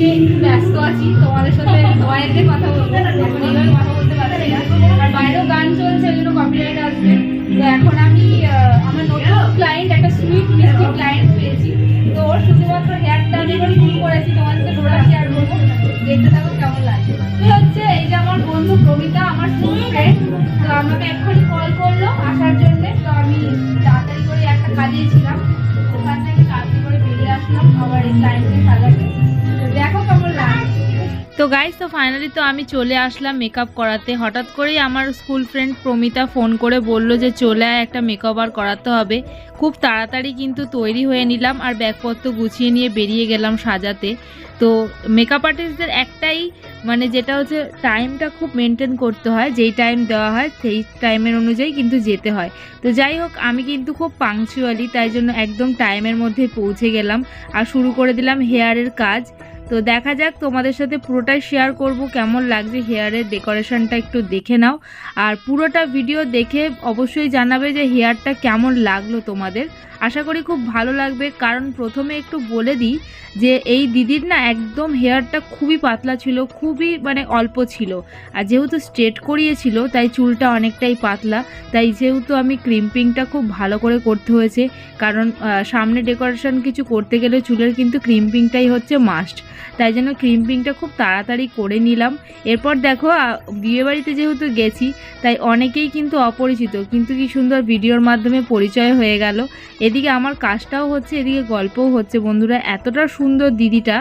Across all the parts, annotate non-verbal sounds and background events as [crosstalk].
আজকে একটু ব্যস্ত আছি, তোমাদের সাথে ভয়েসে কথা বলব এখন কথা বলতে পারছি না। আর বাইরেও গান চলছে, ওই জন্য কপিরাইট আসবে। তো এখন আমি আমার নতুন ক্লায়েন্ট একটা সুইট মিষ্টি ক্লায়েন্ট পেয়েছি। তো ওর শুধুমাত্র হেয়ারটা আমি এবার শুরু করেছি তোমাদের সাথে পুরোটা শেয়ার করব। দেখতে থাকো কেমন লাগে। তো হচ্ছে, এই যে আমার বন্ধু প্রমিতা, আমার স্কুল ফ্রেন্ড তো আমাকে এক্ষুনি কল করল আসার জন্য। তো আমি তাড়াতাড়ি করে একটা কাজে ছিলাম। ওখান থেকে তাড়াতাড়ি করে বেরিয়ে আসলাম, আবার এই ক্লায়েন্টকে তো গাইজ তো ফাইনালি তো আমি চলে আসলাম মেকআপ করাতে। হঠাৎ করেই আমার স্কুল ফ্রেন্ড প্রমিতা ফোন করে বলল যে, চলে আয়, একটা মেকআপ আর করাতে হবে। খুব তাড়াতাড়ি কিন্তু তৈরি হয়ে নিলাম আর ব্যাগপত্র গুছিয়ে নিয়ে বেরিয়ে গেলাম সাজাতে। তো মেকআপ আর্টিস্টদের একটাই মানে যেটা হচ্ছে টাইমটা খুব মেনটেন করতে হয়, যেই টাইম দেওয়া হয় সেই টাইমের অনুযায়ী কিন্তু যেতে হয়। তো যাই হোক, আমি কিন্তু খুব পাংচুয়ালি তাই জন্য একদম টাইমের মধ্যে পৌঁছে গেলাম। আর শুরু করে দিলাম হেয়ারের কাজ। তো দেখা যাক তোমাদের সাথে পুরোটাই শেয়ার করব, কেমন লাগছে হেয়ারের ডেকোরেশনটা একটু দেখে নাও। আর পুরোটা ভিডিও দেখে অবশ্যই জানাবে যে হেয়ারটা কেমন লাগল তোমাদের। আশা করি খুব ভালো লাগবে, কারণ প্রথমে একটু বলে দিই যে এই দিদির না একদম হেয়ারটা খুবই পাতলা ছিল, খুবই মানে অল্প ছিল। আর যেহেতু স্ট্রেট করিয়েছিল, তাই চুলটা অনেকটাই পাতলা। তাই যেহেতু আমি ক্রিম্পিংটা খুব ভালো করে করতে হয়েছে, কারণ সামনে ডেকোরেশন কিছু করতে গেলে চুলের কিন্তু ক্রিম্পিংটাই হচ্ছে মাস্ট তাই জন্য ক্রিম্পিংটা খুব তাড়াতাড়ি করে নিলাম। এরপর দেখো বিয়েবাড়িতে যেহেতু গেছি, তাই অনেকেই কিন্তু অপরিচিত, কিন্তু কি সুন্দর ভিডিওর মাধ্যমে পরিচয় হয়ে গেল। এদিকে আমার কাজটাও হচ্ছে, এদিকে গল্পও হচ্ছে। বন্ধুরা, এতটা সুন্দর দিদিটা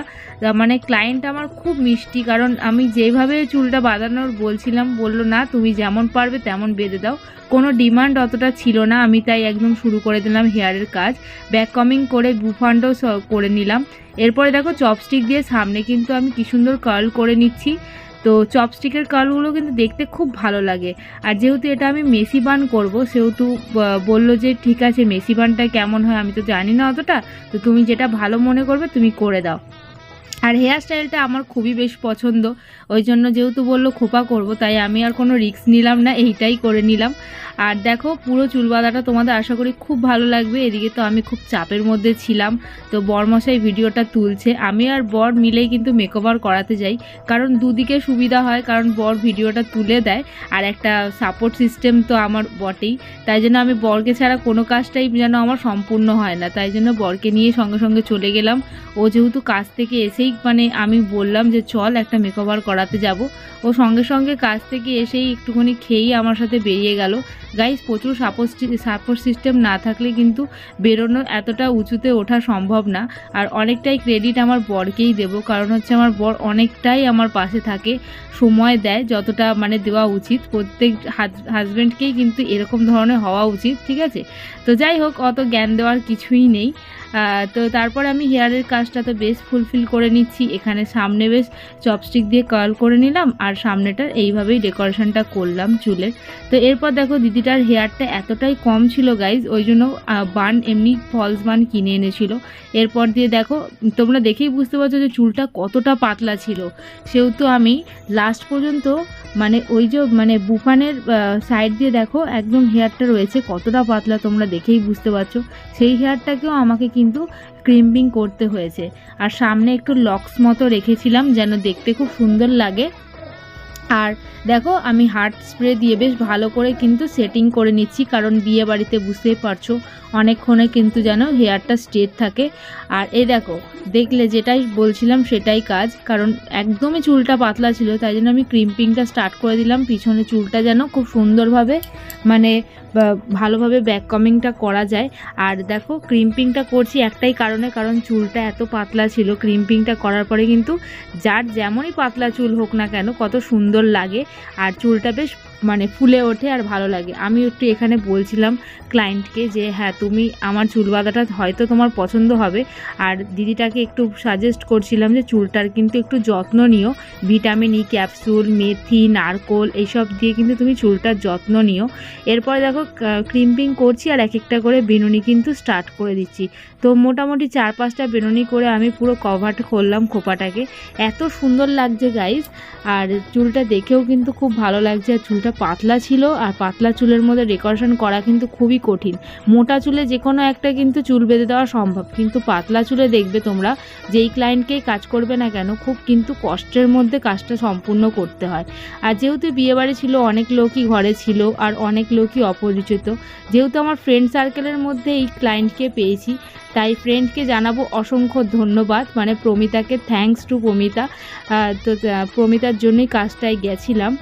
মানে ক্লায়েন্ট আমার খুব মিষ্টি, কারণ আমি যেভাবে চুলটা বাঁধানোর বলছিলাম, বলল, না, তুমি যেমন পারবে তেমন বেঁধে দাও। কোনো ডিমান্ড অতটা ছিল না, আমি তাই একদম শুরু করে দিলাম হেয়ারের কাজ। ব্যাক কমিং করে বুফান্ডও করে নিলাম। এরপরে দেখো চপস্টিক দিয়ে সামনে কিন্তু আমি কি সুন্দর কার্ল করে নিচ্ছি। তো চপস্টিকের কার্লগুলো কিন্তু দেখতে খুব ভালো লাগে। আর যেহেতু এটা আমি মেসি বান করব, সেহেতু বলল যে ঠিক আছে মেসি বানটা কেমন হয় আমি তো জানি না অতটা। তো তুমি যেটা ভালো মনে করবে তুমি করে দাও। আর হেয়ার স্টাইলটা আমার খুবই বেশ পছন্দ। ওই জন্য যেহেতু বলল খোপা করব, তাই আমি আর কোনো রিস্ক নিলাম না, এইটাই করে নিলাম। আর দেখো, পুরো চুল বাঁধাটা তোমাদের আশা করি খুব ভালো লাগবে। এদিকে তো আমি খুব চাপের মধ্যে ছিলাম, তো বরমশাই ভিডিওটা তুলছে। আমি আর বর মিলেই কিন্তু মেকওভার করাতে যাই, কারণ দুদিকে সুবিধা হয়, কারণ বর ভিডিওটা তুলে দেয়, আর একটা সাপোর্ট সিস্টেম তো আমার বটেই। তাই জন্য আমি বরকে ছাড়া কোনো কাজটাই যেন আমার সম্পূর্ণ হয় না। তাই জন্য বরকে নিয়ে সঙ্গে সঙ্গে চলে গেলাম। ও যেহেতু কাজ থেকে এসেই মানে আমি বললাম যে চল একটা মেকওভার করাতে যাব। ও সঙ্গে সঙ্গে কাজ থেকে এসেই একটুখানি খেয়েই আমার সাথে বেরিয়ে গেল। গাইস প্রচুর সাপোর্ট সাপোর্ট সিস্টেম না থাকলে কিন্তু বেরোনো এতটা উঁচুতে ওঠা সম্ভব না। আর অনেকটাই ক্রেডিট আমার বরকেই দেব, কারণ হচ্ছে আমার বর অনেকটাই আমার পাশে থাকে, সময় দেয় যতটা মানে দেওয়া উচিত। প্রত্যেক হাজব্যান্ডকেই কিন্তু এরকম ধরনের হওয়া উচিত, ঠিক আছে? তো যাই হোক, অত জ্ঞান দেওয়ার কিছুই নেই। তো তারপর আমি হেয়ারের কাজটা তো বেশ ফুলফিল করে নিচ্ছি। এখানে সামনে বেশ চপস্টিক দিয়ে কার্ল করে নিলাম, আর সামনেটার এইভাবেই ডেকোরেশনটা করলাম চুলের। তো এরপর দেখো দিদিটার হেয়ারটা এতটাই কম ছিল গাইজ ওই জন্য বান এমনি ফলস বান কিনে এনেছিল। এরপর দিয়ে দেখো, তোমরা দেখেই বুঝতে পারছ যে চুলটা কতটা পাতলা ছিল। সেহেতু আমি লাস্ট পর্যন্ত মানে ওই যে মানে বুফানের সাইড দিয়ে দেখো, একদম হেয়ারটা রয়েছে, কতটা পাতলা তোমরা দেখেই বুঝতে পারছ। সেই হেয়ারটাকেও আমাকে কিন্তু ক্রিম্পিং করতে হয়েছে। আর সামনে একটু লক্স মতো রেখেছিলাম, যেন দেখতে খুব সুন্দর লাগে। আর দেখো, আমি হার্ট স্প্রে দিয়ে বেশ ভালো করে কিন্তু সেটিং করে নিচ্ছি, কারণ বিয়ে বাড়িতে বুঝতেই পারছ অনেকক্ষণে কিন্তু যেন হেয়ারটা স্ট্রেট থাকে। আর এই দেখো, দেখলে যেটাই বলছিলাম সেটাই কাজ, কারণ একদমই চুলটা পাতলা ছিল, তাই জন্য আমি ক্রিম্পিংটা স্টার্ট করে দিলাম। পিছনে চুলটা যেন খুব সুন্দরভাবে মানে ভালোভাবে ব্যাক কমিংটা করা যায়। আর দেখো ক্রিম্পিংটা করছি একটাই কারণে, কারণ চুলটা এত পাতলা ছিল। ক্রিম্পিংটা করার পরে কিন্তু যার যেমনই পাতলা চুল হোক না কেন, কত সুন্দর লাগে। আর চুলটা বেশ মানে ফুলে ওঠে আর ভালো লাগে। আমি একটু এখানে বলছিলাম ক্লায়েন্টকে যে হ্যাঁ তুমি আমার চুল বাঁধাটা হয়তো তোমার পছন্দ হবে। আর দিদিটাকে একটু সাজেস্ট করছিলাম যে, চুলটার কিন্তু একটু যত্ন নিও। ভিটামিন ই ক্যাপসুল মেথি, নারকোল এইসব দিয়ে কিন্তু তুমি চুলটার যত্ন নিও। এরপরে দেখো ক্রিম্পিং করছি আর এক একটা করে বেনুনি কিন্তু স্টার্ট করে দিচ্ছি। তো মোটামুটি চার পাঁচটা বেনুনি করে আমি পুরো কভার করলাম খোপাটাকে। এত সুন্দর লাগছে গাইস আর চুলটা দেখেও কিন্তু খুব ভালো লাগছে, আর চুলটা চুলটা পাতলা ছিল আর পাতলা চুলের মধ্যে ডেকোরেশন করা কিন্তু খুবই কঠিন। মোটা চুলে যে কোনো একটা কিন্তু চুল বেঁধে দেওয়া সম্ভব। কিন্তু পাতলা চুলে দেখবে তোমরা, যেই ক্লায়েন্টকেই কাজ করবে না কেন, খুব কিন্তু কষ্টের মধ্যে কাজটা সম্পূর্ণ করতে হয়। আর যেহেতু বিয়েবাড়ি ছিল, অনেক লোকই ঘরে ছিল আর অনেক লোকই অপরিচিত। যেহেতু আমার ফ্রেন্ড সার্কেলের মধ্যে এই ক্লায়েন্টকে পেয়েছি তাই ফ্রেন্ডকে জানাব অসংখ্য ধন্যবাদ। মানে প্রমিতাকে থ্যাঙ্কস টু প্রমিতা। তো প্রমিতার জন্যই কাজটায় গেছিলাম।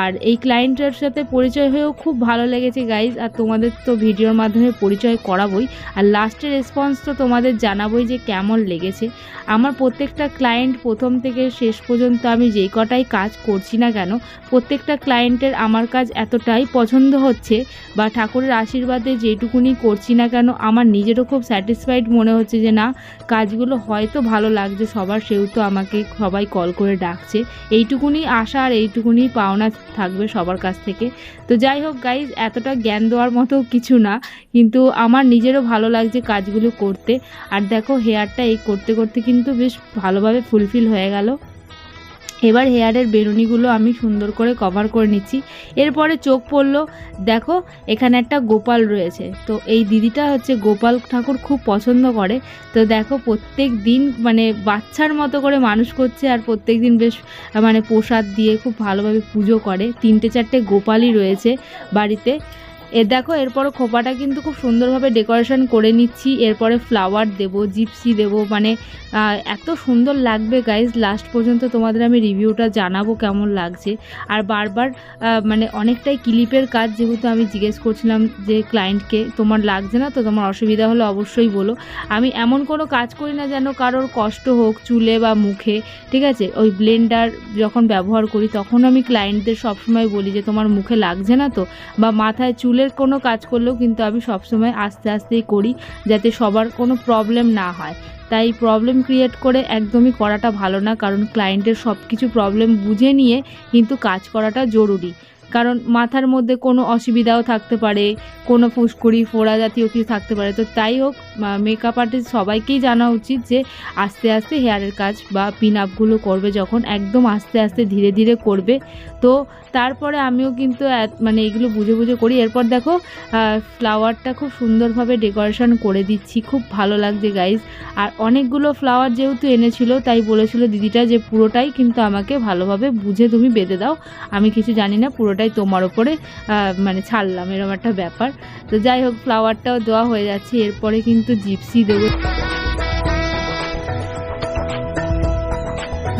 আর এই ক্লায়েন্টের সাথে পরিচয় হয়েও খুব ভালো লেগেছে গাইজ আর তোমাদের তো ভিডিওর মাধ্যমে পরিচয় করাবই। আর লাস্টের রেসপন্স তো তোমাদের জানাবোই যে কেমন লেগেছে। আমার প্রত্যেকটা ক্লায়েন্ট প্রথম থেকে শেষ পর্যন্ত আমি যেই কটাই কাজ করছি না কেন, প্রত্যেকটা ক্লায়েন্টের আমার কাজ এতটাই পছন্দ হচ্ছে। বা ঠাকুরের আশীর্বাদে যেটুকুনি করছি না কেন, আমার নিজেরও খুব স্যাটিসফাইড মনে হচ্ছে যে, না, কাজগুলো হয়তো ভালো লাগছে, সবার সেহেতু আমাকে সবাই কল করে ডাকছে। এইটুকুনি আশা আর এইটুকুনি পাওনা থাকবে সবার কাছ থেকে। তো যাই হোক গাইজ এতটা জ্ঞান দেওয়ার মতো কিছু না, কিন্তু আমার নিজেরও ভালো লাগছে কাজগুলো করতে। আর দেখো হেয়ারটা এই করতে করতে কিন্তু বেশ ভালোভাবে ফুলফিল হয়ে গেল। এবার হেয়ারের বেরুনিগুলো আমি সুন্দর করে কভার করে নিচ্ছি। এরপরে চোখ পড়ল, দেখো, এখানে একটা গোপাল রয়েছে। তো এই দিদিটা হচ্ছে গোপাল ঠাকুর খুব পছন্দ করে। তো দেখো, প্রত্যেক দিন মানে বাচ্চার মতো করে মানুষ করছে আর প্রত্যেক দিন বেশ মানে প্রসাদ দিয়ে খুব ভালোভাবে পুজো করে। তিনটে চারটে গোপালই রয়েছে বাড়িতে। এ দেখো, এরপরও খোপাটা কিন্তু খুব সুন্দরভাবে ডেকোরেশন করে নিচ্ছি। এরপরে ফ্লাওয়ার দেবো, জিপসি দেবো মানে এত সুন্দর লাগবে গাইজ লাস্ট পর্যন্ত তোমাদের আমি রিভিউটা জানাব কেমন লাগছে। আর বারবার মানে অনেকটাই ক্লিপের কাজ যেহেতু আমি জিজ্ঞেস করছিলাম যে ক্লায়েন্টকে তোমার লাগছে না? তো তোমার অসুবিধা হলে অবশ্যই বলো। আমি এমন কোনো কাজ করি না যেন কারোর কষ্ট হোক, চুলে বা মুখে, ঠিক আছে? ওই ব্লেন্ডার যখন ব্যবহার করি, তখন আমি ক্লায়েন্টদের সবসময় বলি যে, তোমার মুখে লাগছে না তো? বা, মাথায় চুলের কোনো কাজ করলেও কিন্তু আমি সবসময় আস্তে আস্তেই করি, যাতে সবার কোনো প্রবলেম না হয়। তাই প্রবলেম ক্রিয়েট করে একদমই করাটা ভালো না, কারণ ক্লায়েন্টের সব কিছু প্রবলেম বুঝে নিয়ে কিন্তু কাজ করাটা জরুরি। কারণ মাথার মধ্যে কোনো অসুবিধাও থাকতে পারে, কোনো ফুসকুড়ি, ফোড়া জাতীয় কিছু থাকতে পারে। তো তাই হোক মেকআপ আর্টিস্ট সবাইকেই জানা উচিত যে আস্তে আস্তে হেয়ারের কাজ বা পিন আপগুলো করবে যখন একদম আস্তে আস্তে ধীরে ধীরে করবে। তো তারপরে আমিও কিন্তু মানে এগুলো বুঝে বুঝে করি। এরপর দেখো ফ্লাওয়ারটা খুব সুন্দরভাবে ডেকোরেশন করে দিচ্ছি। খুব ভালো লাগছে গাইজ আর অনেকগুলো ফ্লাওয়ার যেহেতু এনেছিল, তাই বলেছিল দিদিটা যে পুরোটাই কিন্তু আমাকে ভালোভাবে বুঝে তুমি বেঁধে দাও। আমি কিছু জানি না, পুরোটাই তোমার ওপরে মানে ছাড়লাম এরকম একটা ব্যাপার। তো যাই হোক ফ্লাওয়ারটাও দেওয়া হয়ে যাচ্ছে। এরপরে কিন্তু জিপসি দেবো।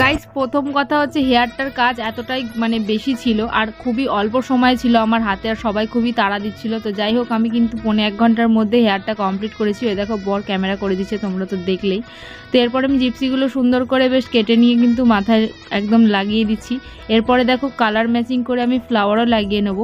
গাইস প্রথম কথা হচ্ছে হেয়ারটার কাজ এতটাই মানে বেশি ছিল আর খুবই অল্প সময় ছিল আমার হাতে আর সবাই খুবই তাড়া দিচ্ছিল। তো যাই হোক, আমি কিন্তু পৌনে এক ঘণ্টার মধ্যে হেয়ারটা কমপ্লিট করেছি। ওই দেখো, বর ক্যামেরা করে দিচ্ছে, তোমরা তো দেখলেই। তো এরপরে আমি জিপসিগুলো সুন্দর করে বেশ কেটে নিয়ে কিন্তু মাথায় একদম লাগিয়ে দিচ্ছি। এরপরে দেখো কালার ম্যাচিং করে আমি ফ্লাওয়ারও লাগিয়ে নেব।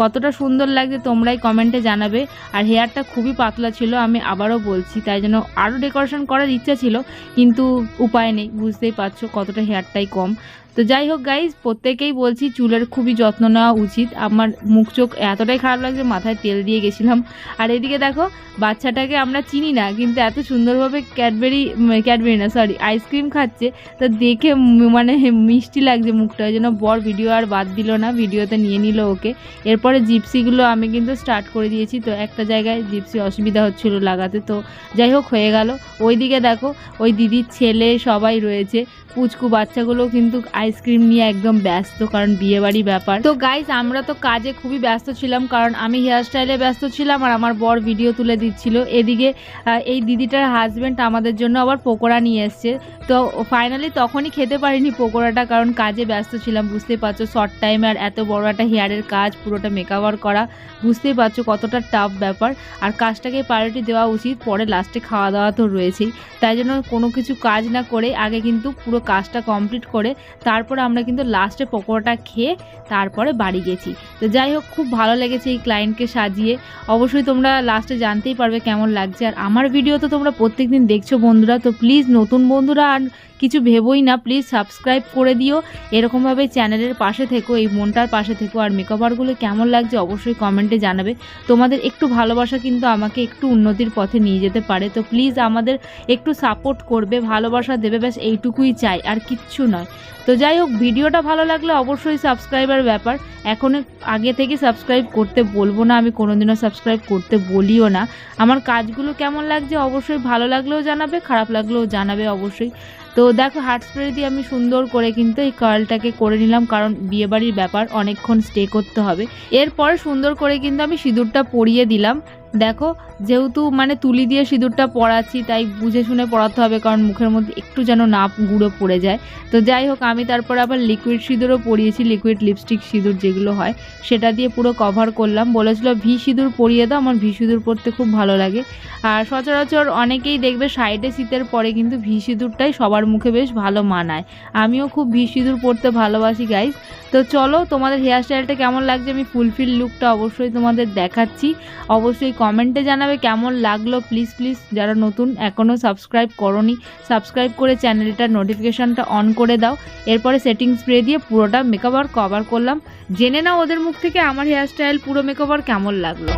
কতটা সুন্দর লাগছে তোমরাই কমেন্টে জানাবে। আর হেয়ারটা খুবই পাতলা ছিল, আমি আবারও বলছি, তাই জন্য আরও ডেকোরেশন করার ইচ্ছা ছিল, কিন্তু উপায় নেই, বুঝতেই পারছ কতটা হেয়ারটাই কম। তো যাই হোক গাইজ প্রত্যেকেই বলছি চুলের খুবই যত্ন নেওয়া উচিত। আমার মুখ চোখ এতটাই খারাপ লাগছে, মাথায় তেল দিয়ে গেছিলাম। আর এদিকে দেখো, বাচ্চাটাকে আমরা চিনি না, কিন্তু এত সুন্দরভাবে ক্যাডবেরি ক্যাডবেরি না সরি আইসক্রিম খাচ্ছে। তো দেখে মানে মিষ্টি লাগছে মুখটা, ওই জন্য বর ভিডিও আর বাদ দিল না ভিডিওতে নিয়ে নিল ওকে। এরপরে জিপসিগুলো আমি কিন্তু স্টার্ট করে দিয়েছি, তো একটা জায়গায় জিপসি অসুবিধা হচ্ছিল লাগাতে। তো যাই হোক, হয়ে গেল। ওইদিকে দেখো, ওই দিদির ছেলে সবাই রয়েছে, পুচকু বাচ্চাগুলো কিন্তু আইসক্রিম নিয়ে একদম ব্যস্ত, কারণ বিয়েবাড়ি ব্যাপার। তো গাইজ আমরা তো কাজে খুবই ব্যস্ত ছিলাম, কারণ আমি হেয়ার স্টাইলে ব্যস্ত ছিলাম আর আমার বর ভিডিও তুলে দিচ্ছিল। এদিকে এই দিদিটার হাজব্যান্ড আমাদের জন্য আবার পকোড়া নিয়ে এসছে। তো ফাইনালি তখনই খেতে পারিনি পকোড়াটা, কারণ কাজে ব্যস্ত ছিলাম, বুঝতেই পারছ শর্ট টাইমে আর এত বড় একটা হেয়ারের কাজ, পুরোটা মেকআপ করা, বুঝতেই পারছ কতটা টাফ ব্যাপার। আর কাজটাকে প্রায়োরিটি দেওয়া উচিত, পরে লাস্টে খাওয়া দাওয়া তো রয়েছেই। তাই জন্য কোনো কিছু কাজ না করে, আগে কিন্তু পুরো কাজটা কমপ্লিট করে তারপরে আমরা কিন্তু লাস্টে পকোড়াটা খেয়ে তারপরে বাড়ি গেছি। তো যাই হোক, খুব ভালো লেগেছে এই ক্লায়েন্টকে সাজিয়ে। অবশ্যই তোমরা লাস্টে জানতেই পারবে কেমন লাগছে। আর আমার ভিডিও তো তোমরা প্রত্যেকদিন দেখছ বন্ধুরা, তো প্লিজ নতুন বন্ধুরা আর কিছু ভেবোই না প্লিজ সাবস্ক্রাইব করে দিও। এরকমভাবে চ্যানেলের পাশে থেকো, এই মনটার পাশে থেকো। আর মেকআপারগুলো কেমন লাগছে অবশ্যই কমেন্টে জানাবে। তোমাদের একটু ভালোবাসা কিন্তু আমাকে একটু উন্নতির পথে নিয়ে যেতে পারে। তো প্লিজ আমাদের একটু সাপোর্ট করবে, ভালোবাসা দেবে, ব্যাস এইটুকুই চাই। আর কিচ্ছু নয়। তো যাই হোক, ভিডিওটা ভালো লাগলে অবশ্যই সাবস্ক্রাইবার ব্যাপার। এখন আগে থেকে সাবস্ক্রাইব করতে বলব না, আমি কোনোদিনও সাবস্ক্রাইব করতে বলিও না। আমার কাজগুলো কেমন লাগছে অবশ্যই ভালো লাগলেও জানাবে, খারাপ লাগলেও জানাবে অবশ্যই। তো দেখো হার্ট স্প্রে দিয়ে আমি সুন্দর করে কিন্তু এই কার্লটাকে করে নিলাম, কারণ বিয়েবাড়ির ব্যাপার, অনেকক্ষণ স্টে করতে হবে। এরপরে সুন্দর করে কিন্তু আমি সিঁদুরটা পরিয়ে দিলাম। দেখো, যেহেতু মানে তুলি দিয়ে সিঁদুরটা পড়াচ্ছি তাই বুঝে শুনে পড়াতে হবে, কারণ মুখের মধ্যে একটু যেন না গুঁড়ো পড়ে যায়। তো যাই হোক, আমি তারপর আবার লিকুইড সিঁদুরও পরিয়েছি লিকুইড লিপস্টিক সিঁদুর যেগুলো হয়, সেটা দিয়ে পুরো কভার করলাম। বলেছিল, ভি সিঁদুর পরিয়ে দাও, আমার ভি সিঁদুর পরতে খুব ভালো লাগে। আর সচরাচর অনেকেই দেখবে, সাইডে শীতের পরে কিন্তু ভি সিঁদুরটাই সবার মুখে বেশ ভালো মানায়। আমিও খুব ভি সিঁদুর পরতে ভালোবাসি গাইজ তো চলো, তোমাদের হেয়ারস্টাইলটা কেমন লাগছে? আমি ফুলফিল লুকটা অবশ্যই তোমাদের দেখাচ্ছি। অবশ্যই কমেন্টে জানাবে কেমন লাগল। প্লিজ প্লিজ যারা নতুন এখনও সাবস্ক্রাইব করনি সাবস্ক্রাইব করে চ্যানেলটার নোটিফিকেশানটা অন করে দাও। এরপরে সেটিং স্প্রে দিয়ে পুরোটা মেকআপ কভার করলাম। জেনে নাও ওদের মুখ থেকে আমার হেয়ারস্টাইল পুরো মেকআপ কেমন লাগল।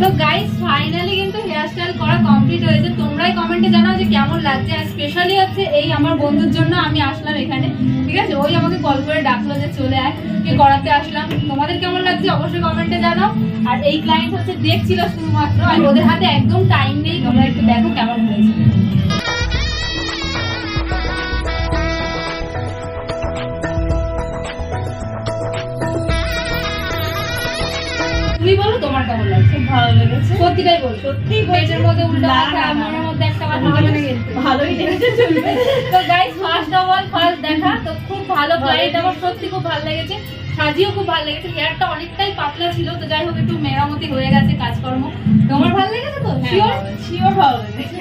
তো গাইস ফাইনালি কিন্তু হেয়ারস্টাইল করা কমপ্লিট হয়েছে। তোমরাই কমেন্টে জানাও যে কেমন লাগছে। আর স্পেশালি হচ্ছে এই আমার বন্ধুর জন্য আমি আসলাম এখানে। ঠিক আছে? ওই আমাকে কল করে ডাকলো যে চলে আয়। কি করাতে আসলাম। তোমাদের কেমন লাগছে অবশ্যই কমেন্টে জানাও। আর এই ক্লায়েন্ট হচ্ছে দেখছিল শুধুমাত্র। আর ওদের হাতে একদম টাইম নেই। তোমরা একটু দেখো কেমন হয়েছে। তুমি বলো তোমার কেমন লাগছে? ভালো লেগেছে। সত্যিটাই বল সত্যি পেটের মধ্যে উল্টো মাথা। মনের মধ্যে একটা মাথা মানে কিন্তু ভালোই লেগেছে চলবে [laughs] তো guys first of all first দেখা। তো খুব ভালো ক্লায়েন্ট আমার সত্যি খুব ভালো লেগেছে। সাজিও খুব ভালো লেগেছে। হেয়ারটা অনেকটাই পাতলা ছিল তো যাই হোক একটু মেরামতি হয়ে গেছে কাজকর্ম। তোমার ভালো লেগেছে তো? শিওর শিওর ভালো লেগেছে।